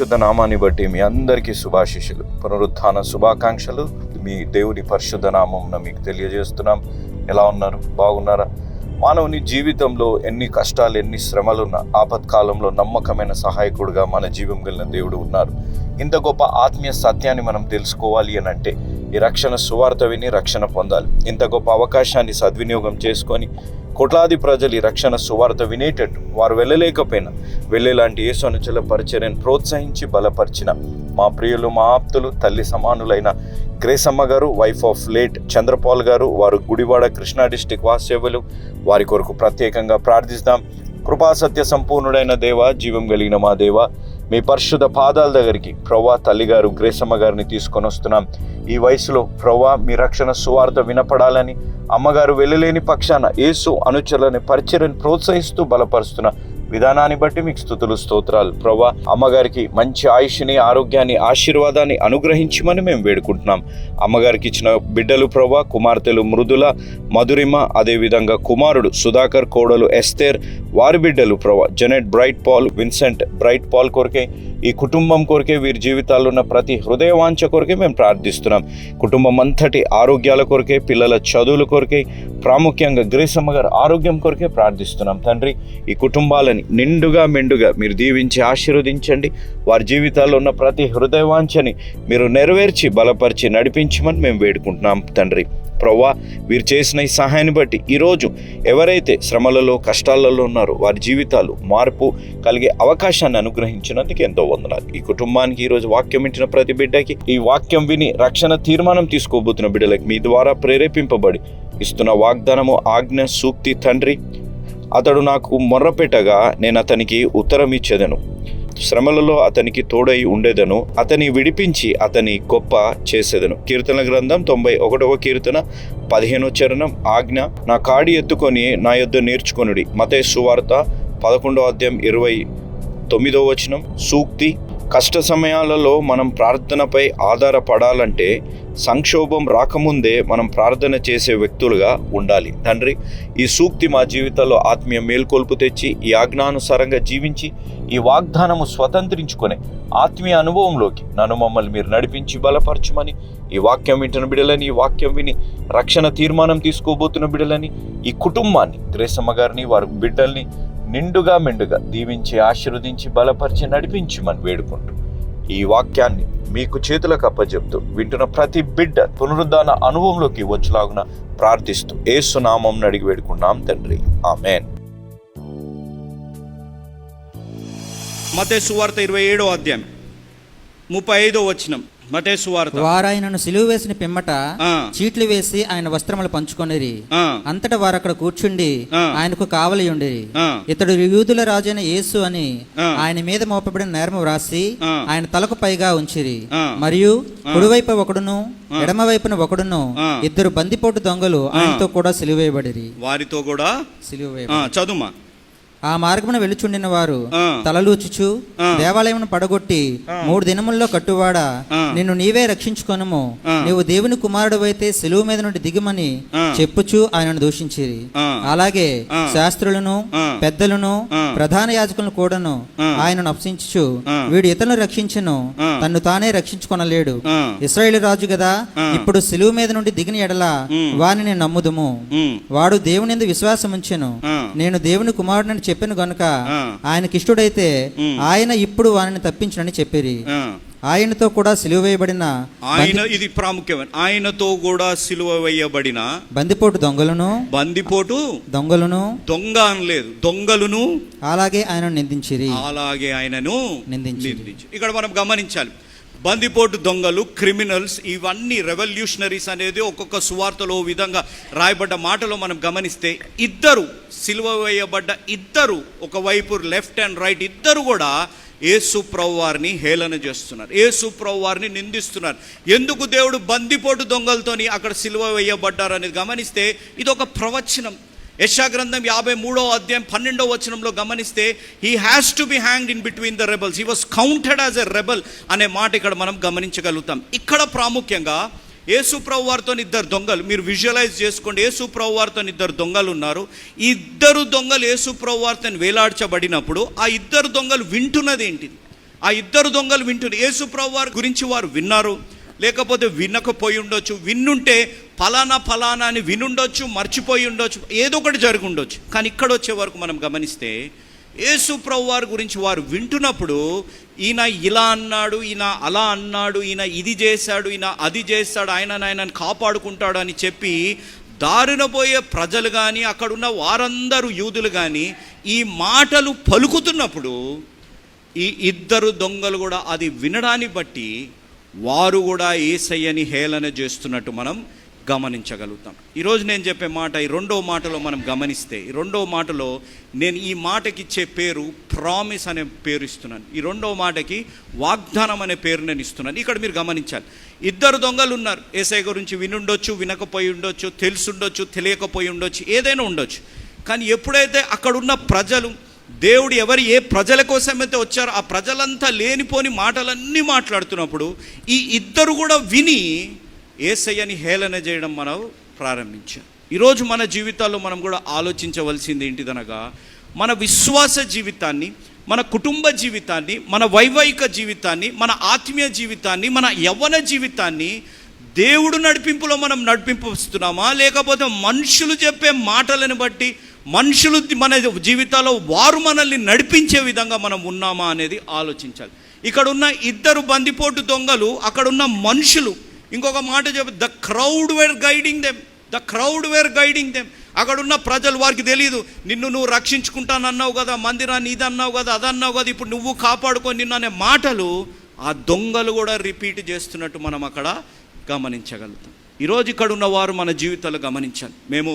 పరిశుద్ధ నామాన్ని బట్టి మీ అందరికీ శుభాశిషులు పునరుత్థాన శుభాకాంక్షలు. మీ దేవుని పరిశుద్ధ నామం మీకు తెలియజేస్తున్నాం. ఎలా ఉన్నారు? బాగున్నారా? మానవుని జీవితంలో ఎన్ని కష్టాలు ఎన్ని శ్రమలున్న ఆపత్కాలంలో నమ్మకమైన సహాయకుడుగా మన జీవం కలిగిన దేవుడు ఉన్నారు. ఇంత గొప్ప ఆత్మీయ సత్యాన్ని మనం తెలుసుకోవాలి అని అంటే ఈ రక్షణ సువార్త విని రక్షణ పొందాలి. ఇంత గొప్ప అవకాశాన్ని సద్వినియోగం చేసుకొని కోట్లాది ప్రజలు ఈ రక్షణ సువార్త వినేటట్టు వారు వెళ్ళలేకపోయినా వెళ్ళేలాంటి యేసు అనుచల పరిచర్యను ప్రోత్సహించి బలపరిచిన మా ప్రియులు మా ఆప్తులు తల్లి సమానులైన గ్రేసమ్మ గారు వైఫ్ ఆఫ్ లేట్ చంద్రపాల్ గారు వారు గుడివాడ కృష్ణా డిస్టిక్ వాసేవులు వారి కొరకు ప్రత్యేకంగా ప్రార్థిస్తాం. కృపాసత్య సంపూర్ణుడైన దేవ జీవం కలిగిన మా దేవ మీ పరిశుద్ధ పాదాల దగ్గరికి ప్రవ్వా తల్లిగారు గ్రేసమ్మ గారిని తీసుకొని వస్తున్నాం. ఈ వయసులో ప్రవ్వా మీ రక్షణ సువార్త వినపడాలని అమ్మగారు వెళ్ళలేని పక్షాన యేసు అనుచరులని పరిచయని ప్రోత్సహిస్తూ బలపరుస్తున్న విధానాన్ని బట్టి మీకు స్థుతులు స్తోత్రాలు. ప్రభా అమ్మగారికి మంచి ఆయుష్ని ఆరోగ్యాన్ని ఆశీర్వాదాన్ని అనుగ్రహించమని మేము వేడుకుంటున్నాం. అమ్మగారికి ఇచ్చిన బిడ్డలు ప్రభా కుమార్తెలు మృదుల మధురిమ అదేవిధంగా కుమారుడు సుధాకర్ కోడలు ఎస్తేర్ వారి బిడ్డలు Prabha Janet Bright Paul Vincent Bright Paul కొరకే ఈ కుటుంబం కొరకే వీరి జీవితాల్లో ఉన్న ప్రతి హృదయవాంఛ కొరకే మేము ప్రార్థిస్తున్నాం. కుటుంబం అంతటి ఆరోగ్యాల కొరకే పిల్లల చదువుల కొరకే ప్రాముఖ్యంగా గ్రేసమ్మ గారు ఆరోగ్యం కొరకే ప్రార్థిస్తున్నాం. తండ్రి ఈ కుటుంబాలని నిండుగా మెండుగా మీరు దీవించి ఆశీర్వదించండి. వారి జీవితాల్లో ఉన్న ప్రతి హృదయవాంఛని మీరు నెరవేర్చి బలపరిచి నడిపించమని మేము వేడుకుంటున్నాం తండ్రి. ప్రవ్వా వీరు చేసిన ఈ సహాయాన్ని బట్టి ఈరోజు ఎవరైతే శ్రమలలో కష్టాలలో ఉన్నారో వారి జీవితాలు మార్పు కలిగే అవకాశాన్ని అనుగ్రహించినందుకు ఎంతో వందనాలు. ఈ కుటుంబానికి ఈరోజు వాక్యం ఇచ్చిన ప్రతి బిడ్డకి ఈ వాక్యం విని రక్షణ తీర్మానం తీసుకోబోతున్న బిడ్డలకి మీ ద్వారా ప్రేరేపింపబడి ఇస్తున్న వాగ్దానము ఆజ్ఞ సూక్తి తండ్రి అతడు నాకు మొర్రపెట్టగా నేను అతనికి ఉత్తరం ఇచ్చేదను. శ్రమలలో అతనికి తోడై ఉండేదను. అతని విడిపించి అతని గొప్ప చేసేదను. కీర్తన గ్రంథం తొంభై ఒకటవ కీర్తన పదిహేనో చరణం. ఆజ్ఞ నా కాడి ఎత్తుకొని నా యొద్ద నేర్చుకొనుడి. మతే సువార్త పదకొండవ అధ్యాయం ఇరవై తొమ్మిదో వచనం. సూక్తి కష్ట సమయాలలో మనం ప్రార్థనపై ఆధారపడాలంటే సంక్షోభం రాకముందే మనం ప్రార్థన చేసే వ్యక్తులుగా ఉండాలి. తండ్రి ఈ సూక్తి మా జీవితంలో ఆత్మీయ మేల్కొల్పు తెచ్చి ఈ ఆజ్ఞానుసారంగా జీవించి ఈ వాగ్దానము స్వతంత్రించుకునే ఆత్మీయ అనుభవంలోకి నన్ను మమ్మల్ని మీరు నడిపించి బలపరచమని ఈ వాక్యం వింటున్న బిడలని ఈ వాక్యం విని రక్షణ తీర్మానం తీసుకోబోతున్న బిడలని ఈ కుటుంబాన్ని గ్రేసమ్మ గారిని వారి బిడ్డల్ని నిండుగా మెండుగా దీవించి ఆశీర్వదించి బలపరిచి నడిపించమని వేడుకుంటూ ఈ వాక్యాన్ని మీకు చేతులకు అప్పచెప్తూ వింటున్న ప్రతి బిడ్డ పునరుద్ధాన అనుభవంలోకి వచ్చేలాగున ప్రార్థిస్తూ ఏసునామం అడిగి వేడుకున్నాం తండ్రి. ఆమెన్. మతే సువార్త ఇరవై ఏడో అధ్యాయం ముప్పై ఐదో వచనం. వారాయనను సిలువ వేసిన పిమ్మట. చీట్లు వేసి ఆయన వస్త్రములు పంచుకొనిరి అంతటా వారు అక్కడ కూర్చుండి. ఆయనకు కావలి ఉండిరి ఆ. ఇతడు యూదుల రాజైన యేసు అని. ఆయన మీద మోపబడిన నేరము వ్రాసి. ఆయన తలకు పైగా ఉంచిరి. మరియు కుడివైపు ఒకడును ఎడమ వైపున ఒకడును. ఇద్దరు బందిపోటు దొంగలు ఆయనతో కూడా సిలువేయబడిరి వారితో కూడా సిలువ చదుమా ఆ మార్గమున వెళ్ళుచుండిన వారు. తలలూచుచు దేవాలయమును పడగొట్టి మూడు దినముల్లో కట్టువాడా. నిన్ను నీవే రక్షించుకొనుము. నీవు దేవుని కుమారుడు అయితే సెలువు మీద నుండి దిగుమని. చెప్పుచు ఆయనను దూషించిరి. అలాగే. శాస్త్రులను. పెద్దలను. ప్రధాన యాజకులను కూడాను. ఆయనను అప్సించుచు ఆ. వీడు ఇతరులను రక్షించును. తన్ను తానే రక్షించుకొనలేడు. ఇస్రాయేల్ రాజు కదా. ఇప్పుడు సెలువు మీద నుండి దిగిన ఎడల. వానిని నమ్ముదుము వాడు దేవుని యందు విశ్వాసం ఉంచెను ఆ. నేను దేవుని కుమారుడని చెప్పాను గనుక. ఆయనకి ఇష్టడైతే. ఆయన ఇప్పుడు వానిని తప్పించునని చెప్పిరి ఆ. ఆయనతో కూడా సిలువ వేయబడిన ఆయన ఇది ప్రాముఖ్యమైన ఆయనతో కూడా సిలువ వేయబడిన బందిపోటు దొంగలను బందిపోటు దొంగలను దొంగ అనలేదు దొంగలను అలాగే ఆయన నిందించిరి అలాగే ఆయనను. నిందించి ఇక్కడ మనం గమనించాలి బందిపోటు దొంగలు క్రిమినల్స్ ఇవన్నీ రెవల్యూషనరీస్ అనేది ఒక్కొక్క సువార్తలో విధంగా రాయబడ్డ మాటలో మనం గమనిస్తే ఇద్దరు సిలువ వేయబడ్డ ఇద్దరు ఒకవైపు లెఫ్ట్ అండ్ రైట్ ఇద్దరు కూడా యేసు ప్రభు వారిని హేళన చేస్తున్నారు. యేసు ప్రభు వారిని నిందిస్తున్నారు. ఎందుకు దేవుడు బందిపోటు దొంగలతోని అక్కడ సిలువ వేయబడ్డారు అనేది గమనిస్తే ఇది ఒక ప్రవచనం. యశా గ్రంథం యాభై మూడో అధ్యాయం పన్నెండో వచనంలో గమనిస్తే he has to be hanged in between the rebels he was counted as a rebel అనే మాట ఇక్కడ మనం గమనించగలుగుతాం. ఇక్కడ ప్రాముఖ్యంగా యేసు వారితో ఇద్దరు దొంగలు మీరు విజువలైజ్ చేసుకోండి. యేసు వారితో ఇద్దరు దొంగలు ఉన్నారు. ఈ ఇద్దరు దొంగలు యేసు వారితో వేలాడ్చబడినప్పుడు ఆ ఇద్దరు దొంగలు వింటున్నది ఏంటిది? ఆ ఇద్దరు దొంగలు వింటున్నారు యేసు ప్రభు వారి గురించి వారు విన్నారు. లేకపోతే వినకపోయి ఉండొచ్చు. విన్నుంటే ఫలానా ఫలానా అని వినుండొచ్చు మర్చిపోయి ఉండొచ్చు ఏదో ఒకటి జరిగి ఉండొచ్చు. కానీ ఇక్కడ వచ్చే వరకు మనం గమనిస్తే యేసు ప్రభు వారి గురించి వారు వింటున్నప్పుడు ఈయన ఇలా అన్నాడు ఈయన అలా అన్నాడు ఈయన ఇది చేశాడు ఈయన అది చేస్తాడు ఆయన ఆయనను కాపాడుకుంటాడు అని చెప్పి దారిన పోయే ప్రజలు కానీ అక్కడున్న వారందరూ యూదులు కానీ ఈ మాటలు పలుకుతున్నప్పుడు ఈ ఇద్దరు దొంగలు కూడా అది వినడాన్ని బట్టి వారు కూడా ఏసయ్యని హేళన చేస్తున్నట్టు మనం గమనించగలుగుతాం. ఈరోజు నేను చెప్పే మాట ఈ రెండో మాటలో మనం గమనిస్తే ఈ రెండో మాటలో నేను ఈ మాటకి ఇచ్చే పేరు ప్రామిస్ అనే పేరు ఇస్తున్నాను. ఈ రెండో మాటకి వాగ్దానం అనే పేరు నేను ఇస్తున్నాను. ఇక్కడ మీరు గమనించాలి. ఇద్దరు దొంగలు ఉన్నారు. ఏసఐ గురించి వినుండొచ్చు వినకపోయి ఉండొచ్చు తెలుసుండొచ్చు తెలియకపోయి ఉండొచ్చు ఏదైనా ఉండొచ్చు. కానీ ఎప్పుడైతే అక్కడున్న ప్రజలు దేవుడు ఎవరు ఏ ప్రజల కోసమైతే వచ్చారో ఆ ప్రజలంతా లేనిపోని మాటలన్నీ మాట్లాడుతున్నప్పుడు ఈ ఇద్దరు కూడా విని ఏసయ్యని హేళన చేయడం మనం ప్రారంభించాం. ఈరోజు మన జీవితాల్లో మనం కూడా ఆలోచించవలసింది ఏంటిదనగా మన విశ్వాస జీవితాన్ని మన కుటుంబ జీవితాన్ని మన వైవాహిక జీవితాన్ని మన ఆత్మీయ జీవితాన్ని మన యవ్వన జీవితాన్ని దేవుడు నడిపింపులో మనం నడిపింపుస్తున్నామా? లేకపోతే మనుషులు చెప్పే మాటలను బట్టి మనుషులు మన జీవితాల్లో వారు మనల్ని నడిపించే విధంగా మనం ఉన్నామా అనేది ఆలోచించాలి. ఇక్కడ ఉన్న ఇద్దరు బందిపోటు దొంగలు అక్కడున్న మనుషులు ఇంకొక మాట చెప్పి the crowd were guiding them the crowd were guiding them అక్కడ ఉన్న ప్రజలు వారికి తెలియదు నిన్ను నువ్వు రక్షించుకుంటానన్నావు కదా మందిరాన్ని ఇది అన్నావు కదా అది అన్నావు కదా ఇప్పుడు నువ్వు కాపాడుకో నిన్ను అనే మాటలు ఆ దొంగలు కూడా రిపీట్ చేస్తున్నట్టు మనం అక్కడ గమనించగలుగుతాం. ఈరోజు ఇక్కడ ఉన్న వారు మన జీవితాలు గమనించాలి. మేము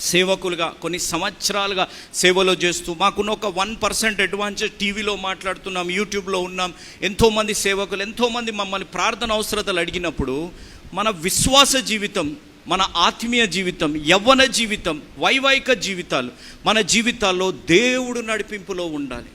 సేవకులుగా కొన్ని సంవత్సరాలుగా సేవలో చేస్తూ మాకున్న ఒక వన్ పర్సెంట్ అడ్వాన్స్ టీవీలో మాట్లాడుతున్నాం యూట్యూబ్లో ఉన్నాం. ఎంతోమంది సేవకులు ఎంతోమంది మమ్మల్ని ప్రార్థన అవసరతలు అడిగినప్పుడు మన విశ్వాస జీవితం మన ఆత్మీయ జీవితం యవ్వన జీవితం వైవాహిక జీవితాలు మన జీవితాల్లో దేవుడు నడిపింపులో ఉండాలి.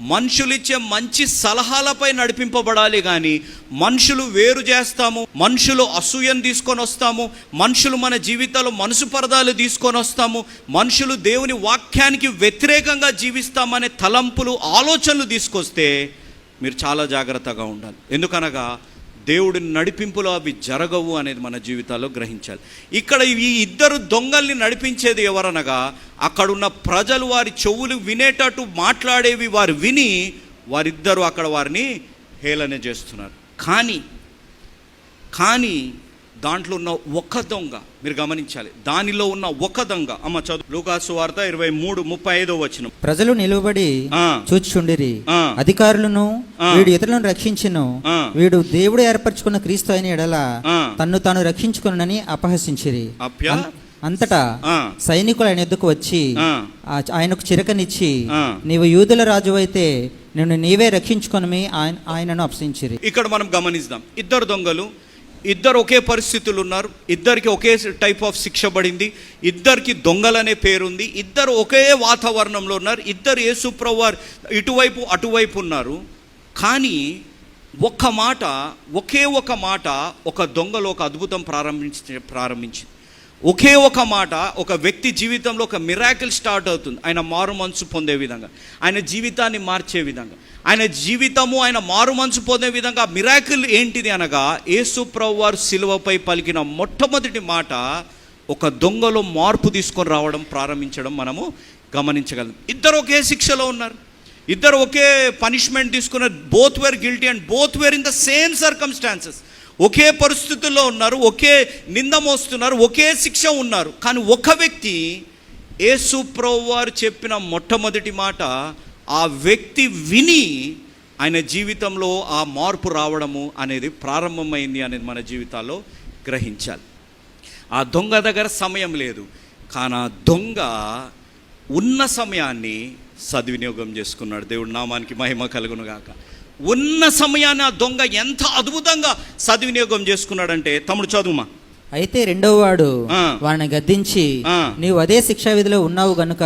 మనుషులు ఇచ్చే మంచి సలహాలపై నడిపింపబడాలి కానీ మనుషులు వేరు చేస్తాము మనుషులు అసూయను తీసుకొని వస్తాము మనుషులు మన జీవితాల్లో మనసు పరదాలు తీసుకొని వస్తాము మనుషులు దేవుని వాక్యానికి వ్యతిరేకంగా జీవిస్తామనే తలంపులు ఆలోచనలు తీసుకొస్తే మీరు చాలా జాగ్రత్తగా ఉండాలి. ఎందుకనగా దేవుడి నడిపింపులో అవి జరగవు అనేది మన జీవితాల్లో గ్రహించాలి. ఇక్కడ ఈ ఇద్దరు దొంగల్ని నడిపించేది ఎవరనగా అక్కడున్న ప్రజలు వారి చెవులు వినేటట్టు మాట్లాడేవి వారు విని వారిద్దరూ అక్కడ వారిని హేళన చేస్తున్నారు. కానీ కానీ దాంట్లో ఉన్న ఒక దొంగ మీరు గమనించాలి దానిలో ఉన్న ఒక దొంగ అమ్మ చదువు లూకాసు వార్త ఇరవై మూడు ముప్పై ఐదో వచ్చిన ప్రజలు నిలువబడి. చూచుచుండిరి. అధికారులను. వీడు ఇతరులను రక్షించును. వీడు దేవుడు ఏర్పరచుకున్న క్రీస్తు అయిన ఎడల. తన్ను తాను రక్షించుకునని అపహసించిరి అంతటా. సైనికులు ఆయన ఎద్దుకు వచ్చి ఆయనకు చిరకనిచ్చి. నీవు యూదుల రాజు అయితే నిన్ను నీవే రక్షించుకొనమి ఆయన ఆయనను అపహసించిరి ఇక్కడ మనం గమనిద్దాం ఇద్దరు దొంగలు ఇద్దరు ఒకే పరిస్థితులు ఉన్నారు. ఇద్దరికి ఒకే టైప్ ఆఫ్ శిక్ష పడింది. ఇద్దరికి దొంగలనే పేరుంది. ఇద్దరు ఒకే వాతావరణంలో ఉన్నారు. ఇద్దరు యేసుప్రవారు ఇటువైపు అటువైపు ఉన్నారు. కానీ ఒక్క మాట ఒకే ఒక మాట ఒక దొంగలో ఒక అద్భుతం ప్రారంభించి ప్రారంభించింది. ఒకే ఒక మాట ఒక వ్యక్తి జీవితంలో ఒక మిరాకిల్ స్టార్ట్ అవుతుంది. ఆయన మారు మనసు పొందే విధంగా ఆయన జీవితాన్ని మార్చే విధంగా ఆయన జీవితము ఆయన మారు మనసు పొందే విధంగా మిరాకిల్ ఏంటిది అనగా యేసు ప్రభు వారు సిలువపై పలికిన మొట్టమొదటి మాట ఒక దొంగలో మార్పు తీసుకొని రావడం ప్రారంభించడం మనము గమనించగలం. ఇద్దరు ఒకే శిక్షలో ఉన్నారు. ఇద్దరు ఒకే పనిష్మెంట్ తీసుకున్నారు both were guilty and both were in the same circumstances ఒకే పరిస్థితుల్లో ఉన్నారు ఒకే నింద మోస్తున్నారు ఒకే శిక్ష ఉన్నారు. కానీ ఒక వ్యక్తి యేసు వారు చెప్పిన మొట్టమొదటి మాట ఆ వ్యక్తి విని ఆయన జీవితంలో ఆ మార్పు రావడము అనేది ప్రారంభమైంది అనేది మన జీవితాల్లో గ్రహించాలి. ఆ దొంగ దగ్గర సమయం లేదు కానీ ఆ దొంగ ఉన్న సమయాన్ని సద్వినియోగం చేసుకున్నాడు. దేవుడు నామానికి మహిమ కలుగును గాక ఉన్న సమయాన్ని ఆ దొంగ ఎంత అద్భుతంగా సద్వినియోగం చేసుకున్నాడంటే తమ్ముడు చదువుమా అయితే రెండవ వాడు. వాడిని గద్దించి. నీవు అదే శిక్షా విధిలో ఉన్నావు గనుక.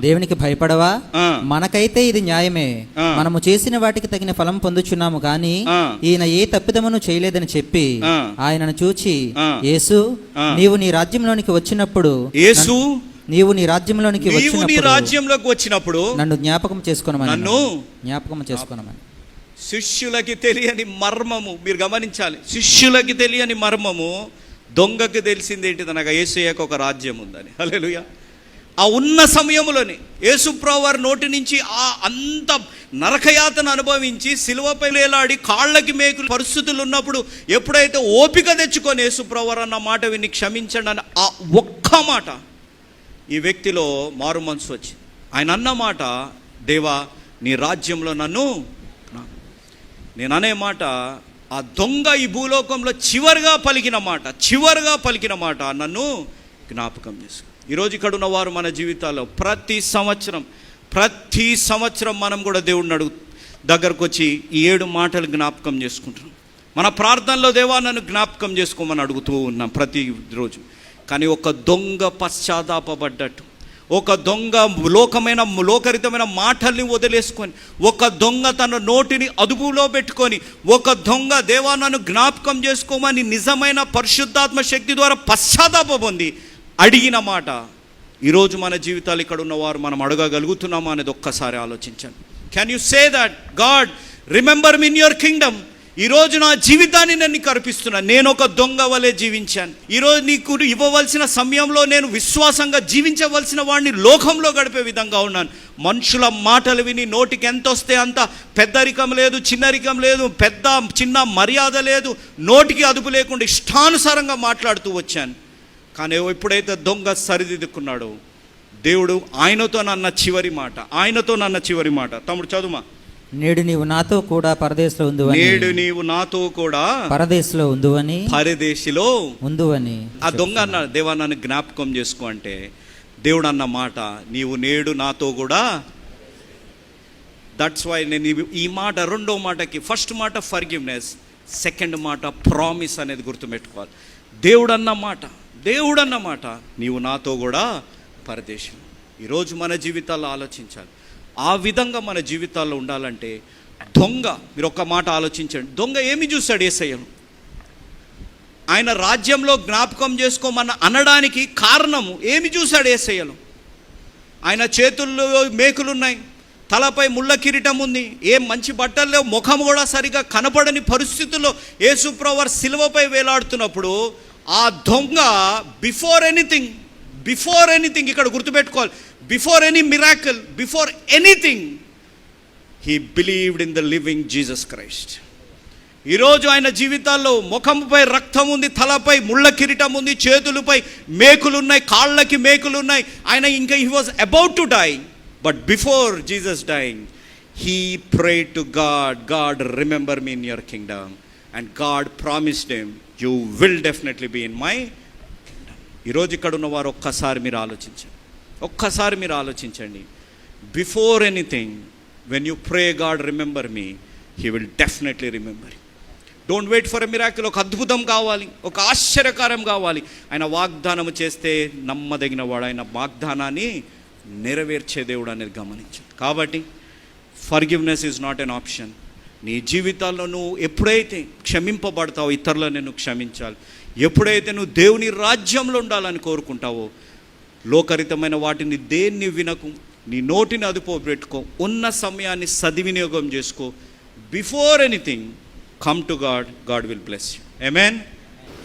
దేవునికి భయపడవా. మనకైతే ఇది న్యాయమే. మనము చేసిన వాటికి తగిన ఫలం పొందుచున్నాము గాని. ఈయన ఏ తప్పిదమును చేయలేదని చెప్పి. ఆయనను చూచి. యేసు. నీవు నీ రాజ్యంలోనికి వచ్చినప్పుడు యేసు నీవు నీ రాజ్యంలోనికి నీ వచ్చినప్పుడు రాజ్యంలోకి వచ్చినప్పుడు నన్ను జ్ఞాపకం చేసుకోనమని నన్ను జ్ఞాపకం చేసుకోనమని శిష్యులకి తెలియని మర్మము మీరు గమనించాలి. శిష్యులకి తెలియని మర్మము దొంగకి తెలిసింది ఏంటిదనగా ఏసయ్యకు ఒక రాజ్యం ఉందని. హల్లెలూయా. ఆ ఉన్న సమయంలోనే యేసుప్రవారి నోటి నుంచి ఆ అంత నరకయాతను అనుభవించి సిలువపై వేలాడి కాళ్ళకి మేకులు పరిస్థితులు ఉన్నప్పుడు ఎప్పుడైతే ఓపిక తెచ్చుకొని యేసుప్రవారు అన్న మాట విని క్షమించండి అని ఆ ఒక్క మాట ఈ వ్యక్తిలో మారు మనసు వచ్చింది. ఆయన అన్న మాట దేవా నీ రాజ్యంలో నన్ను నేను అనే మాట ఆ దొంగ ఈ భూలోకంలో చివరిగా పలికిన మాట చివరిగా పలికిన మాట నన్ను జ్ఞాపకం చేసుకో. ఈరోజు ఇక్కడ ఉన్న వారు మన జీవితాల్లో ప్రతి సంవత్సరం ప్రతి సంవత్సరం మనం కూడా దేవుడిని అడుగు దగ్గరకు వచ్చి ఈ ఏడు మాటలు జ్ఞాపకం చేసుకుంటున్నాం. మన ప్రార్థనలో దేవా నన్ను జ్ఞాపకం చేసుకోమని అడుగుతూ ఉన్నాం ప్రతి రోజు. కానీ ఒక దొంగ పశ్చాత్తాపడ్డట్టు ఒక దొంగ లోకమైన లోకరితమైన మాటల్ని వదిలేసుకొని ఒక దొంగ తన నోటిని అదుపులో పెట్టుకొని ఒక దొంగ దేవా నన్ను జ్ఞాపకం చేసుకోమని నిజమైన పరిశుద్ధాత్మ శక్తి ద్వారా పశ్చాత్తాప పొంది అడిగిన మాట ఈరోజు మన జీవితాలు ఇక్కడ ఉన్నవారు మనం అడగగలుగుతున్నామా అనేది ఒక్కసారి ఆలోచించండి. Can you say that God remember me in your kingdom ఈరోజు నా జీవితాన్ని నన్ను నీకు నేను ఒక దొంగ వలె జీవించాను. ఈరోజు నీకు ఇవ్వవలసిన సమయంలో నేను విశ్వాసంగా జీవించవలసిన వాడిని లోకంలో గడిపే విధంగా ఉన్నాను. మనుషుల మాటలు విని నోటికి ఎంత వస్తే అంత పెద్దరికం లేదు చిన్నరికం లేదు పెద్ద చిన్న మర్యాద లేదు నోటికి అదుపు లేకుండా ఇష్టానుసారంగా మాట్లాడుతూ వచ్చాను. కానీ ఎప్పుడైతే దొంగ సరిదిద్దుకున్నాడో దేవుడు ఆయనతో నన్న చివరి మాట ఆయనతో నన్న చివరి మాట. తమ్ముడు చదువుమా? నేడు నీవు నాతో కూడా పరదేశంలో ఉందువని. నేడు నీవు నాతో కూడా పరదేశంలో ఉందువని. పరదేశిలో ఉందువని. ఆ దొంగ అన్న దేవా నన్ను జ్ఞాపకం చేసుకో అంటే దేవుడు అన్న మాట నీవు నేడు నాతో కూడా దట్స్ వై నేను ఈ- ఈ మాట రెండో మాటకి ఫస్ట్ మాట ఫర్గివ్నెస్ సెకండ్ మాట ప్రామిస్ అనేది గుర్తుపెట్టుకోవాలి. దేవుడు అన్న మాట దేవుడు అన్న మాట నీవు నాతో కూడా పరదేశం ఈరోజు మన జీవితాల్లో ఆలోచించాలి. ఆ విధంగా మన జీవితాల్లో ఉండాలంటే దొంగ మీరు ఒక్క మాట ఆలోచించండి. దొంగ ఏమి చూశాడు ఏసయ్యను? ఆయన రాజ్యంలో జ్ఞాపకం చేసుకోమన్న అనడానికి కారణము ఏమి చూశాడు ఏసయ్యను? ఆయన చేతుల్లో మేకులున్నాయి తలపై ముళ్ళ కిరీటం ఉంది ఏం మంచి బట్టలు లేవు ముఖం కూడా సరిగా కనపడని పరిస్థితుల్లో యేసుప్రవర్ సిలువపై వేలాడుతున్నప్పుడు ఆ దొంగ బిఫోర్ ఎనీథింగ్ బిఫోర్ ఎనీథింగ్ ఇక్కడ గుర్తుపెట్టుకోవాలి. Before any miracle before anything he believed in the living Jesus Christ ఈరోజు ఆయన జీవితాల్లో ముఖంపై రక్తం ఉంది తలపై ముళ్ళ కిరీటం ఉంది చేతులపై మేకులు ఉన్నాయి కాళ్ళకి మేకులు ఉన్నాయి ఆయన ఇంకా he was about to die but before Jesus dying he pray to God God remember me in your kingdom and God promised him you will definitely be in my ఈరోజు ఇక్కడ ఉన్నవారు ఒక్కసారి మీరు ఆలోచించండి. ఒక్కసారి మీరు ఆలోచించండి. Before anything when you pray God remember me he will definitely remember don't wait for a miracle ఒక అద్భుతం కావాలి. ఒక ఆశ్చర్యకారం కావాలి. ఆయన వాగ్దానం చేస్తే నమ్మదగిన వాడు. ఆయన వాగ్దానాన్ని నెరవేర్చే దేవుడు అనేది గమనించాడు. కాబట్టి forgiveness is not an option నీ జీవితాల్లో నువ్వు ఎప్పుడైతే క్షమింపబడతావో ఇతరులను నేను క్షమించాలి. ఎప్పుడైతే నువ్వు దేవుని రాజ్యంలో ఉండాలని కోరుకుంటావో లోకరితమైన వాటిని దేన్ని వినకు నీ నోటిని అదుపు పెట్టుకో ఉన్న సమయాన్ని సద్వినియోగం చేసుకో. Before anything come to God God will bless you amen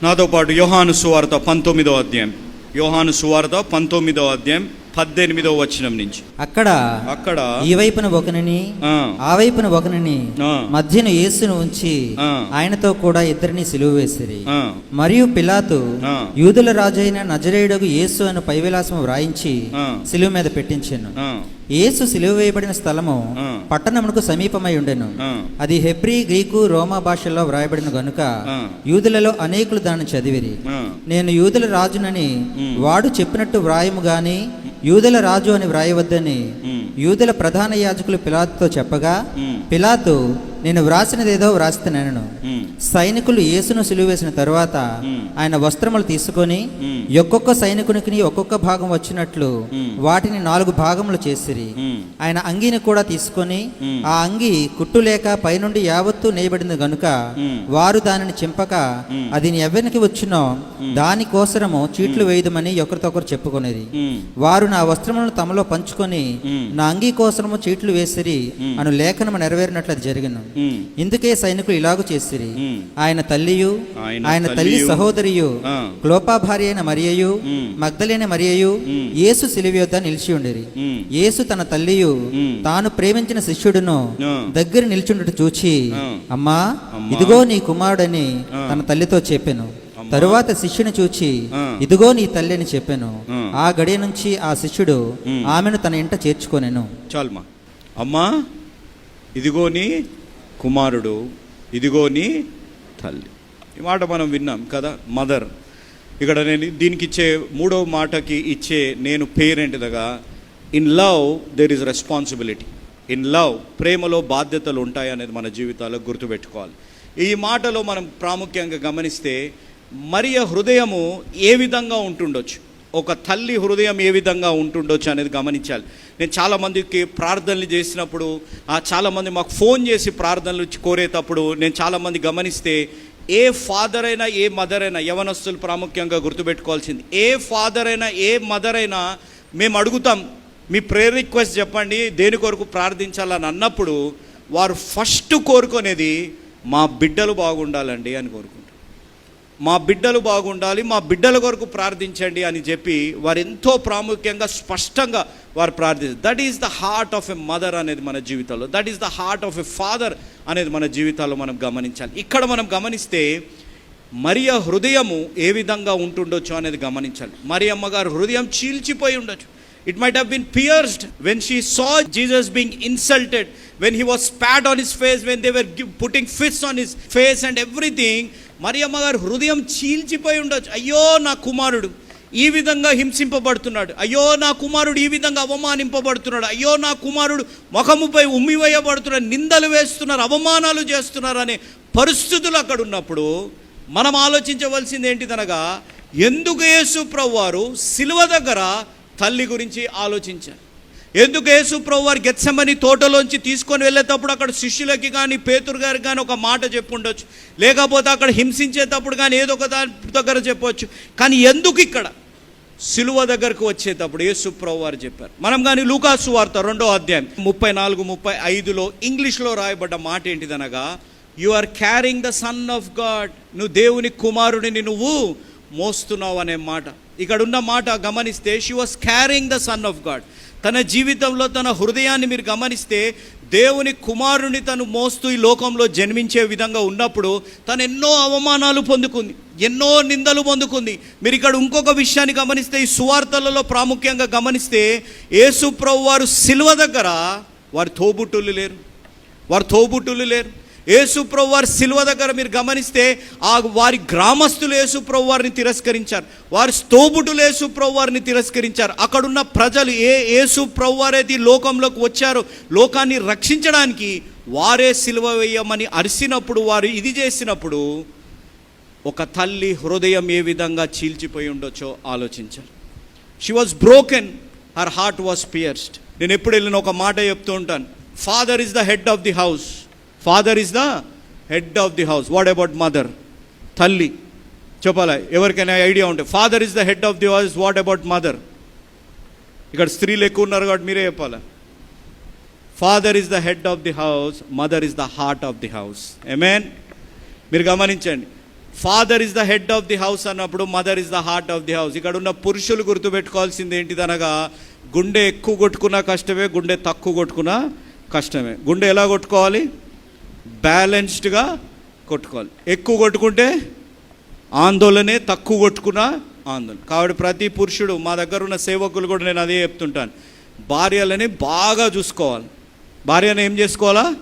నాతో పాటు యోహాను సువార్త పంతొమ్మిదో అధ్యాయం. యోహాను సువార్త పంతొమ్మిదో అధ్యాయం. పద్దెనిమిదో వచనం నుంచి అక్కడ అక్కడ ఈ వైపున ఒకనిని ఆ, వైపున ఒకనిని. మధ్యన యేసును ఉంచి. ఆయనతో కూడా ఇద్దరిని సిలువ వేసిరి మరియు పిలాతు. యూదుల రాజైన నజరేయుడకు యేసు అను పైవిలాసము వ్రాయించి. సిలువ మీద పెట్టించెను యేసు సిలువ వేయబడిన స్థలము. పట్టణమునకు సమీపమై ఉండెను. అది హెబ్రీ గ్రీకు రోమా భాషల్లో వ్రాయబడిన గనుక. యూదులలో అనేకులు దాన్ని చదివిరి. నేను యూదుల రాజునని. వాడు చెప్పినట్టు వ్రాయము గాని యూదుల రాజు అని వ్రాయవద్దని. యూదుల ప్రధాన యాజకులు పిలాతుతో చెప్పగా. పిలాతు నేను వ్రాసినదేదో వ్రాస్తున్నాను ఉమ్, సైనికులు యేసును సిలువేసిన తరువాత. ఆయన వస్త్రములు తీసుకొని. ఒక్కొక్క సైనికునికి ఒక్కొక్క భాగం వచ్చినట్లు. వాటిని నాలుగు భాగములు చేసిరి ఆయన అంగీని కూడా తీసుకొని. ఆ అంగి కుట్టు లేక పైనుండి యావత్తు నేయబడింది గనుక. వారు దానిని చింపక. అది ఎవరికి వచ్చినో దానికోసరము చీట్లు వేయదమని ఒకరితొకరు చెప్పుకొనిరి ఉమ్, వారు నా వస్త్రములను తమలో పంచుకొని. నా అంగీ కోసరము చీట్లు వేసిరి. అను లేఖనము నెరవేరినట్లు అది జరిగిన ఇందుకే సైనికులు ఇలాగు చేసిరి ఉమ్. ఆయన తల్లియు ఆయన తల్లి సహోదరియు. క్లోపా భార్య అయిన మరియయు ఉమ్. మగ్ధలేన మరియయు. యేసు సిలువ యొద్ద నిలిచి ఉండిరి. యేసు తన తల్లియు. తాను ప్రేమించిన శిష్యుడును. దగ్గర నిల్చుండట చూచి. అమ్మా. ఇదిగో నీ కుమారుడని. తన తల్లితో చెప్పాను. తరువాత శిష్యుని చూచి. ఇదిగో నీ తల్లి అని చెప్పాను ఆ. గడియ నుంచి ఆ శిష్యుడు. ఆమెను తన ఇంట చేర్చుకొనెను చాలుమా అమ్మా ఇదిగో నీ కుమారుడు ఇదిగో నీ తల్లి. ఈ మాట మనం విన్నాం కదా మదర్. ఇక్కడ నేను దీనికి ఇచ్చే మూడో మాటకి ఇచ్చే నేను పేరెంట్దగా in love there is responsibility in love ప్రేమలో బాధ్యతలు ఉంటాయి అనేది మన జీవితాల్లో గుర్తుపెట్టుకోవాలి. ఈ మాటలో మనం ప్రాముఖ్యంగా గమనిస్తే మరియ హృదయము ఏ విధంగా ఉంటుండొచ్చు? ఒక తల్లి హృదయం ఏ విధంగా ఉంటుండొచ్చు అనేది గమనించాలి. నేను చాలామందికి ప్రార్థనలు చేసినప్పుడు చాలామంది మాకు ఫోన్ చేసి ప్రార్థనలు కోరేటప్పుడు నేను చాలామంది గమనిస్తే ఏ ఫాదర్ అయినా ఏ మదర్ అయినా యవనస్తులు ప్రాముఖ్యంగా గుర్తుపెట్టుకోవాల్సింది ఏ ఫాదర్ అయినా ఏ మదర్ అయినా మేము అడుగుతాం మీ ప్రేయర్ రిక్వెస్ట్ చెప్పండి దేని కొరకు ప్రార్థించాలని అన్నప్పుడు వారు ఫస్ట్ కోరుకునేది మా బిడ్డలు బాగుండాలండి అని కోరుకు మా బిడ్డలు బాగుండాలి మా బిడ్డల కొరకు ప్రార్థించండి అని చెప్పి వారు ఎంతో ప్రాముఖ్యంగా స్పష్టంగా వారు ప్రార్థిస్తారు that is the heart of a mother అనేది మన జీవితంలో that is the heart of a father అనేది మన జీవితాల్లో మనం గమనించాలి ఇక్కడ మనం గమనిస్తే మరియ హృదయము ఏ విధంగా ఉంటుండొచ్చు అనేది గమనించాలి మరి అమ్మగారు హృదయం చీల్చిపోయి ఉండొచ్చు it might have been pierced when saw saw Jesus insulted when when he pad spat on his face, when they were gi- putting fists on his. Mariyamma గారు హృదయం చీల్చిపోయి ఉండొచ్చు. అయ్యో నా కుమారుడు ఈ విధంగా హింసింపబడుతున్నాడు. అయ్యో నా కుమారుడు ఈ విధంగా అవమానింపబడుతున్నాడు. అయ్యో నా కుమారుడు ముఖముపై ఉమ్మివేయబడుతున్నాడు. నిందలు వేస్తున్నారు అవమానాలు చేస్తున్నారు అనే పరిస్థితులు అక్కడ ఉన్నప్పుడు మనం ఆలోచించవలసింది ఏంటిదనగా ఎందుకు యేసు ప్రవ్వారు సిలువ దగ్గర తల్లి గురించి ఆలోచించారు? ఎందుకు యేసు వారు గెచ్చమని తోటలోంచి తీసుకొని వెళ్ళేటప్పుడు అక్కడ శిష్యులకి కానీ పేతురు గారికి కానీ ఒక మాట చెప్పుండొచ్చు. లేకపోతే అక్కడ హింసించేటప్పుడు కానీ ఏదో ఒక దాని దగ్గర చెప్పవచ్చు కానీ ఎందుకు ఇక్కడ? సిలువ దగ్గరకు వచ్చేటప్పుడు యేసు వారు చెప్పారు. మనం కానీ లూకాసు వార్త రెండో అధ్యాయం ముప్పై నాలుగు ముప్పై ఐదులో ఇంగ్లీష్లో రాయబడ్డ మాట ఏంటిదనగా you are carrying the son of God నువ్వు దేవుని కుమారుడిని నువ్వు మోస్తున్నావు అనే మాట. ఇక్కడ ఉన్న మాట గమనిస్తే she was carrying the son of God తన జీవితంలో తన హృదయాన్ని మీరు గమనిస్తే దేవుని కుమారుని తను మోస్తూ ఈ లోకంలో జన్మించే విధంగా ఉన్నప్పుడు తను ఎన్నో అవమానాలు పొందుకుంది ఎన్నో నిందలు పొందుకుంది. మీరు ఇక్కడ ఇంకొక విషయాన్ని గమనిస్తే ఈ సువార్తలలో ప్రాముఖ్యంగా గమనిస్తే యేసు ప్రభు వారు సిల్వ దగ్గర వారి తోబుట్టులు లేరు. వారు తోబుట్టులు లేరు. యేసుప్రభు వారి సిలువ దగ్గర మీరు గమనిస్తే ఆ వారి గ్రామస్తులు యేసుప్రభు వారిని తిరస్కరించారు. వారి స్తోబుటులు యేసుప్రభు వారిని తిరస్కరించారు. అక్కడున్న ప్రజలు ఏ యేసుప్రభు వారైతే లోకంలోకి వచ్చారో లోకాన్ని రక్షించడానికి వారే సిల్వ వేయమని అరిసినప్పుడు వారు ఇది చేసినప్పుడు ఒక తల్లి హృదయం ఏ విధంగా చీల్చిపోయి ఉండొచ్చో ఆలోచించారు she was broken her heart was pierced నేను ఎప్పుడు వెళ్ళిన ఒక మాట చెప్తూ ఉంటాను. Father is the head of the house father is the head of the house what about mother తల్లి. చెప్పాలా? ఎవరికైనా ఐడియా ఉంటే. Father is the head of the house what about mother ఇక్కడ స్త్రీలు ఎక్కువ ఉన్నారు కాబట్టి మీరే చెప్పాలా? Father is the head of the house mother is the heart of the house amen మీరు గమనించండి. Father is the head of the house అన్నప్పుడు mother is the heart of the house ఇక్కడ ఉన్న పురుషులు గుర్తుపెట్టుకోవాల్సింది ఏంటిదనగా గుండె ఎక్కువ కొట్టుకున్నా కష్టమే గుండె తక్కువ కొట్టుకున్నా కష్టమే. గుండె ఎలా కొట్టుకోవాలి? బ్యాలెన్స్డ్గా కొట్టుకోవాలి. ఎక్కువ కొట్టుకుంటే ఆందోళనే తక్కువ కొట్టుకున్న ఆందోళన. కాబట్టి ప్రతి పురుషుడు మా దగ్గర ఉన్న సేవకులు కూడా నేను అదే చెప్తుంటాను. భార్యలని బాగా చూసుకోవాలి. భార్యను ఏం చేసుకోవాలా?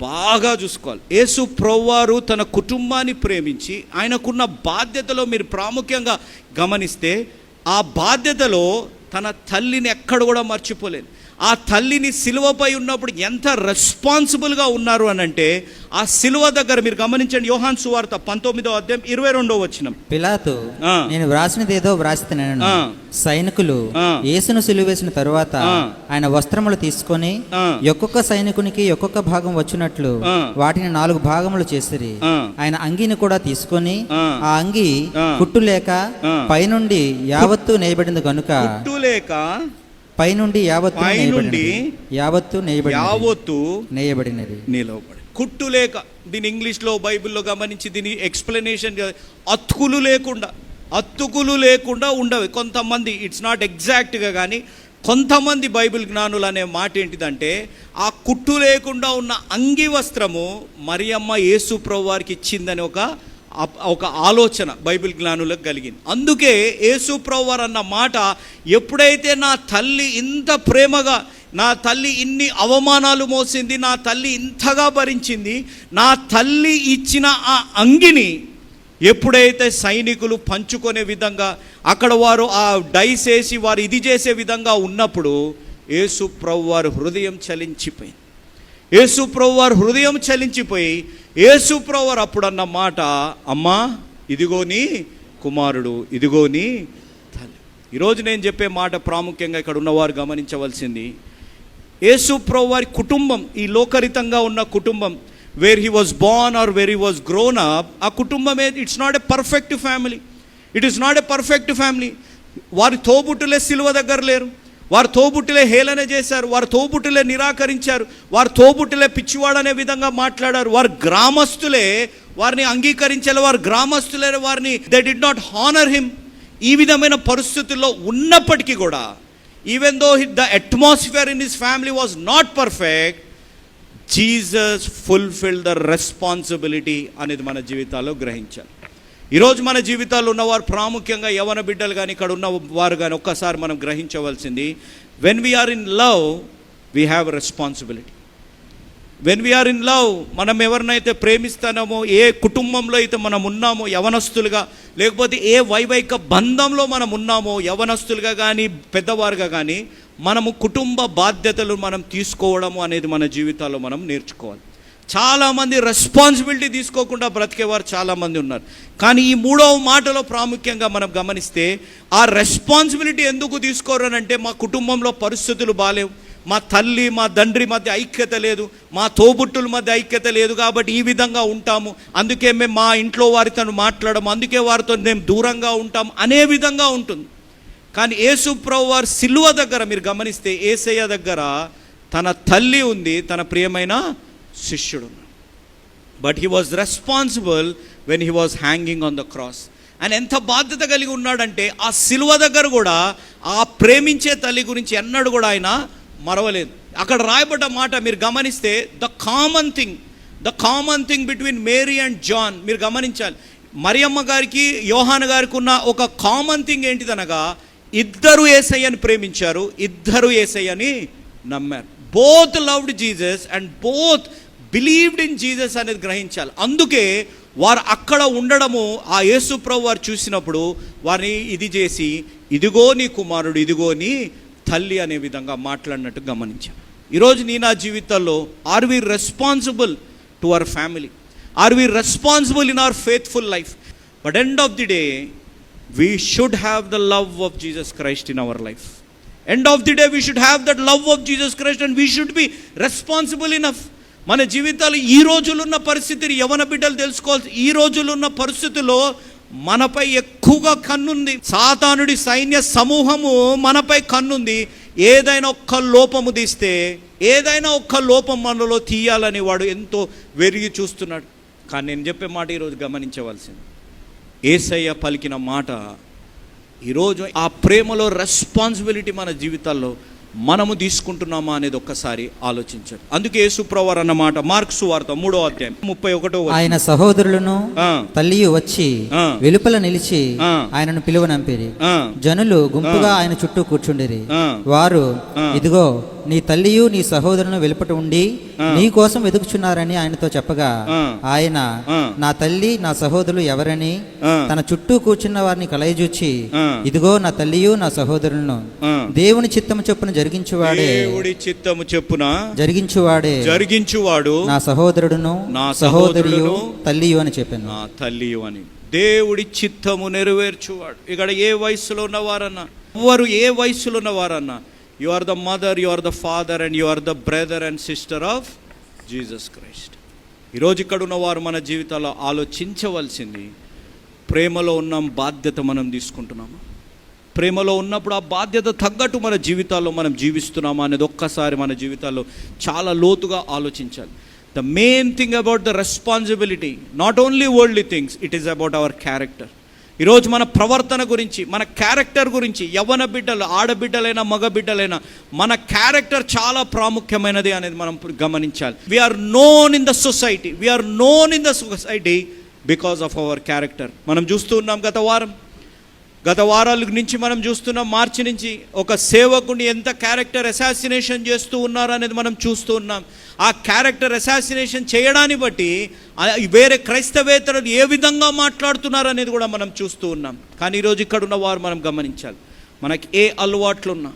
బాగా చూసుకోవాలి. యేసు ప్రవ్వారు తన కుటుంబాన్ని ప్రేమించి ఆయనకున్న బాధ్యతలో మీరు ప్రాముఖ్యంగా గమనిస్తే ఆ బాధ్యతలో తన తల్లిని ఎక్కడ కూడా మర్చిపోలేదు. ఆ తల్లిని సిలువపై ఉన్నప్పుడు ఎంత రెస్పాన్సిబుల్గా ఉన్నారు అని అంటే ఆ సిలువ దగ్గర మీరు గమనించండి యోహాన్ సువార్త పంతొమ్మిదో అధ్యాయం ఇరవై రెండో వచ్చిన పిలాతు. నేను వ్రాసినది ఏదో వ్రాసితేనను ఆ. సైనికులు. యేసును సిలువేసిన తరువాత. ఆయన వస్త్రములు తీసుకొని. ఒక్కొక్క సైనికునికి ఒక్కొక్క భాగం వచ్చినట్లు. వాటిని నాలుగు భాగములు చేసిరి. ఆయన అంగీని కూడా తీసుకొని ఆ. అంగి. కుట్టు లేక. పైనుండి యావత్తు నేయబడింది కనుక పుట్టు లేక పైనుండి యావత్తు పైనుండి యావత్తు నేయబడి యావత్తు నేయబడినది. నిలవబడి. కుట్టు లేక దీని ఇంగ్లీష్లో బైబిల్లో గమనించి దీని ఎక్స్ప్లెనేషన్ అతుకులు లేకుండా అతుకులు లేకుండా ఉండవు. కొంతమంది ఇట్స్ నాట్ ఎగ్జాక్ట్గా కానీ కొంతమంది బైబిల్ జ్ఞానులు అనే మాట ఏంటిదంటే ఆ కుట్టు లేకుండా ఉన్న అంగి వస్త్రము మరియమ్మ యేసు ప్రభు వారికి ఇచ్చిందని ఒక ఒక ఆలోచన బైబిల్ జ్ఞానులకు కలిగింది. అందుకే యేసు ప్రవర్ అన్న మాట ఎప్పుడైతే నా తల్లి ఇంత ప్రేమగా నా తల్లి ఇన్ని అవమానాలు మోసింది నా తల్లి ఇంతగా భరించింది నా తల్లి ఇచ్చిన ఆ అంగిని ఎప్పుడైతే సైనికులు పంచుకునే విధంగా అక్కడ వారు ఆ డైస్ వేసి వారు ఇది చేసే విధంగా ఉన్నప్పుడు యేసు ప్రభు వారు హృదయం చలించిపోయింది. యేసు వారు హృదయం చలించిపోయి యేసు ప్రభు వారు అప్పుడు అన్న మాట అమ్మా ఇదిగో నీ కుమారుడు ఇదిగో నీ తల్లి. ఈరోజు నేను చెప్పే మాట ప్రాముఖ్యంగా ఇక్కడ ఉన్నవారు గమనించవలసింది. యేసు వారి కుటుంబం ఈ లోకరితంగా ఉన్న కుటుంబం where he was born or where he was grown up ఆ కుటుంబమే it's not a perfect family it is not a perfect family వారి తోబుట్టులే సిలువ దగ్గర లేరు. వారి తోబుట్టులే హేళన చేశారు వారి తోబుట్టులే నిరాకరించారు వారి తోబుట్టులే పిచ్చివాడనే విధంగా మాట్లాడారు. వారి గ్రామస్తులే వారిని అంగీకరించారు వారు గ్రామస్తులే వారిని they did not honour him ఈ విధమైన పరిస్థితుల్లో ఉన్నప్పటికీ కూడా even though the atmosphere in his family was not perfect Jesus fulfil the responsibility అనేది మన జీవితాల్లో గ్రహించాలి. ఈరోజు మన జీవితాల్లో ఉన్నవారు ప్రాముఖ్యంగా యవన బిడ్డలు కానీ ఇక్కడ ఉన్న వారు కానీ ఒక్కసారి మనం గ్రహించవలసింది when we are in love we have responsibility when we are in love మనం ఎవరినైతే ప్రేమిస్తామో ఏ కుటుంబంలో అయితే మనం ఉన్నామో యవనస్తులుగా లేకపోతే ఏ వైవైక బంధంలో మనం ఉన్నామో యవనస్తులుగా కానీ పెద్దవారుగా కానీ మనము కుటుంబ బాధ్యతలు మనం తీసుకోవడము అనేది మన జీవితాల్లో మనం నేర్చుకోవాలి. చాలామంది రెస్పాన్సిబిలిటీ తీసుకోకుండా బ్రతికేవారు చాలామంది ఉన్నారు. కానీ ఈ మూడవ మాటలో ప్రాముఖ్యంగా మనం గమనిస్తే ఆ రెస్పాన్సిబిలిటీ ఎందుకు తీసుకోరనంటే మా కుటుంబంలో పరిస్థితులు బాలేవు. మా తల్లి మా తండ్రి మధ్య ఐక్యత లేదు. మా తోబుట్టుల మధ్య ఐక్యత లేదు కాబట్టి ఈ విధంగా ఉంటాము. అందుకే మేము మా ఇంట్లో వారితో మాట్లాడము. అందుకే వారితో మేము దూరంగా ఉంటాం అనే విధంగా ఉంటుంది. కానీ ఏసుప్రభు వారు సిల్వ దగ్గర మీరు గమనిస్తే ఏసయ్య దగ్గర తన తల్లి ఉంది తన ప్రియమైన శిష్యుడు. But he was responsible when he was hanging on the cross ఆయన ఎంత బాధ్యత కలిగి ఉన్నాడంటే ఆ సిలువ దగ్గర కూడా ఆ ప్రేమించే తల్లి గురించి ఎన్నడూ కూడా ఆయన మరవలేదు. అక్కడ రాయబడ్డ మాట మీరు గమనిస్తే the common thing the common thing between Mary and John మీరు గమనించాలి. మరియమ్మ గారికి యోహాన్ గారికి ఉన్న ఒక కామన్ థింగ్ ఏంటిదనగా ఇద్దరు ఏసయ్యని ప్రేమించారు ఇద్దరు ఏసయ్యని నమ్మారు. Both loved Jesus and both believed in Jesus అనేది గ్రహించాలి. అందుకే వారు అక్కడ ఉండడము ఆ యేసు ప్రభు వారు చూసినప్పుడు వారిని ఇది చేసి ఇదిగో నీ కుమారుడు ఇదిగో నీ తల్లి అనే విధంగా మాట్లాడినట్టు గమనించాను ఈరోజు నీ నా జీవితాల్లో are we responsible to our family? Are we responsible in our faithful life? But end of the day we should have the love of Jesus Christ in our life. End of the day we should have that love of Jesus Christ and we should be responsible enough. మన జీవితాలు ఈ రోజులున్న పరిస్థితిని యవన బిడ్డలు తెలుసుకోవాల్సి ఈ రోజులున్న పరిస్థితుల్లో మనపై ఎక్కువగా కన్నుంది. సాతానుడి సైన్య సమూహము మనపై కన్నుంది. ఏదైనా ఒక్క లోపము తీస్తే ఏదైనా ఒక్క లోపం మనలో తీయాలని వాడు ఎంతో వెరిగి చూస్తున్నాడు. కానీ నేను చెప్పే మాట ఈరోజు గమనించవలసింది. ఏసయ్య పలికిన మాట ఈరోజు ఆ ప్రేమలో రెస్పాన్సిబిలిటీ మన జీవితాల్లో మనము తీసుకుంటున్నామా అనేది ఒక్కసారి ఆలోచించాలి అందుకే యేసుప్రవర్ అన్నమాట మార్క్స్ వార్త మూడో అధ్యాయం ముప్పై ఒకటో ఆయన సహోదరులను ఆ. తల్లియు వచ్చి. వెలుపల నిలిచి. ఆయనను పిలువనంపిరి జనులు గుంపుగా ఆయన చుట్టూ కూర్చుండిరి. వారు. ఇదిగో నీ తల్లియు నీ సహోదరులను వెలుపట ఉండి. నీ కోసం వెతుకుచున్నారని ఆయనతో చెప్పగా. ఆయన. నా తల్లి నా సహోదరులు ఎవరని. తన చుట్టూ కూర్చున్న వారిని కలయజూచి. ఇదిగో నా తల్లియు నా సహోదరులను. దేవుని చిత్తము చొప్పున జరిగించువాడే. దేవుడి చిత్తము చెప్పున జరిగించువాడే. జరిగించువాడు నా సహోదరుడును నా సహోదరుడును తల్లియు అని చెప్పాను. నా తల్లి అని. దేవుడి చిత్తము నెరవేర్చువాడు. ఇక్కడ ఏ వయసులో ఉన్నవారన్నా ఎవరు ఏ వయసులో ఉన్నవారన్నా you are the mother you are the father and you are the brother and sister of Jesus Christ ఈరోజు ఇక్కడ ఉన్నవారు మన జీవితాల్లో ఆలోచించవలసింది ప్రేమలో ఉన్నాం బాధ్యత మనం తీసుకుంటున్నామా? ప్రేమలో ఉన్నప్పుడు ఆ బాధ్యత తగ్గట్టు మన జీవితాల్లో మనం జీవిస్తున్నామా అనేది ఒక్కసారి మన జీవితాల్లో చాలా లోతుగా ఆలోచించాలి. The main thing about the responsibility not only worldly things it is about our character ఈరోజు మన ప్రవర్తన గురించి మన క్యారెక్టర్ గురించి యవ్వన బిడ్డలు ఆడబిడ్డలైనా మగ బిడ్డలైనా మన క్యారెక్టర్ చాలా ప్రాముఖ్యమైనది అనేది మనం గమనించాలి. We are known in the society we are known in the society because of our character మనం చూస్తూ ఉన్నాం గత వారం గత వారాల నుంచి మనం చూస్తున్నాం మార్చి నుంచి ఒక సేవకుని ఎంత క్యారెక్టర్ అసాసినేషన్ చేస్తూ ఉన్నారు అనేది మనం చూస్తూ ఉన్నాం. ఆ క్యారెక్టర్ అసాసినేషన్ చేయడాన్ని బట్టి వేరే క్రైస్తవేతరులు ఏ విధంగా మాట్లాడుతున్నారు అనేది కూడా మనం చూస్తూ ఉన్నాం. కానీ ఈరోజు ఇక్కడ ఉన్న వారు మనం గమనించాలి. మనకి ఏ అలవాట్లున్నా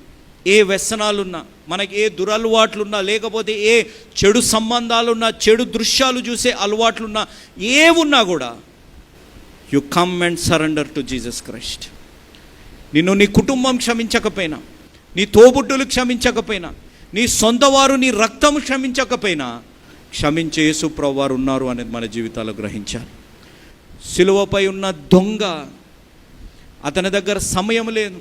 ఏ వ్యసనాలున్నా మనకి ఏ దురలవాట్లున్నా లేకపోతే ఏ చెడు సంబంధాలున్నా చెడు దృశ్యాలు చూసే అలవాట్లున్నా ఏ ఉన్నా కూడా you come and surrender to Jesus Christ నిన్ను నీ కుటుంబం క్షమించకపోయినా నీ తోబుట్టులు క్షమించకపోయినా నీ సొంత వారు నీ రక్తం క్షమించకపోయినా క్షమించే యేసుప్రభు వారు ఉన్నారు అనేది మన జీవితాలు గ్రహించాలి. సిలువపై ఉన్న దొంగ అతని దగ్గర సమయం లేదు.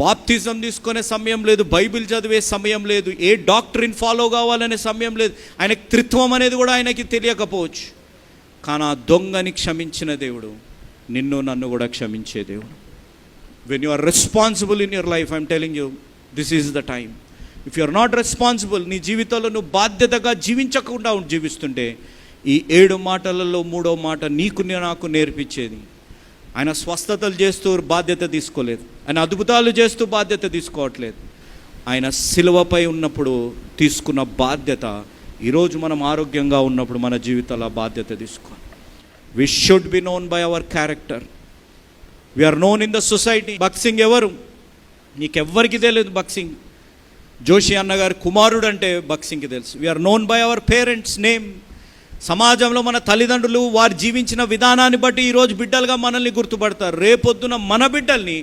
బాప్తిజం తీసుకునే సమయం లేదు బైబిల్ చదివే సమయం లేదు ఏ డాక్టరీని ఫాలో కావాలనే సమయం లేదు ఆయనకి త్రిత్వం అనేది కూడా ఆయనకి తెలియకపోవచ్చు. కానీ ఆ దొంగని క్షమించిన దేవుడు నిన్ను నన్ను కూడా క్షమించే దేవుడు. When you are responsible in your life I'm telling you this is the time if you are not responsible నీ జీవితంలో నువ్వు బాధ్యతగా జీవించకుండా ఉండి జీవిస్తుంటే ఈ ఏడు మాటలలో మూడో మాట నీకు నాకు నేర్పించేది. ఆయన స్వస్థతలు చేస్తూ బాధ్యత తీసుకోలేదు. ఆయన అద్భుతాలు చేస్తూ బాధ్యత తీసుకోవట్లేదు. ఆయన సిలువపై ఉన్నప్పుడు తీసుకున్న బాధ్యత ఈరోజు మనం ఆరోగ్యంగా ఉన్నప్పుడు మన జీవితాల బాధ్యత తీసుకోవాలి. We should be known by our character we are known in the society Bakht Singh ఎవరు? నీకెవ్వరికి తెలియదు బక్సింగ్ జోషి అన్నగారి కుమారుడు అంటే బక్సింగ్కి తెలుసు. We are known by our parents name సమాజంలో మన తల్లిదండ్రులు వారు జీవించిన విధానాన్ని బట్టి ఈరోజు బిడ్డలుగా మనల్ని గుర్తుపడతారు. రేపొద్దున మన బిడ్డల్ని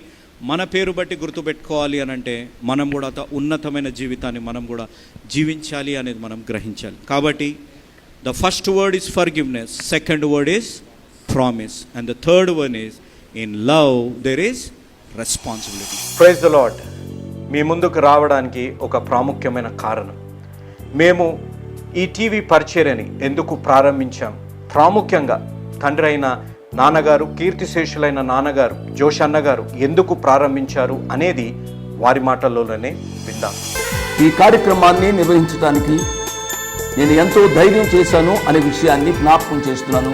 మన పేరు బట్టి గుర్తుపెట్టుకోవాలి అని అంటే మనం కూడా ఉన్నతమైన జీవితాన్ని మనం కూడా జీవించాలి అనేది మనం గ్రహించాలి. కాబట్టి the first word is forgiveness second word is promise and the third one is in love there is responsibility praise the lord మీ ముందుకు రావడానికి ఒక ప్రాముఖ్యమైన కారణం. మేము ఈ టీవీ పరిచర్యని ఎందుకు ప్రారంభించాం? ప్రాముఖ్యంగా తండ్రి అయిన నాన్నగారు కీర్తిశేషులైన నాన్నగారు జోష్ అన్నగారు ఎందుకు ప్రారంభించారు అనేది వారి మాటల్లోనే విందాం. ఈ కార్యక్రమాన్ని నిర్వహించడానికి నేను ఎంతో ధైర్యం చేశాను అనే విషయాన్ని జ్ఞాపకం చేస్తున్నాను.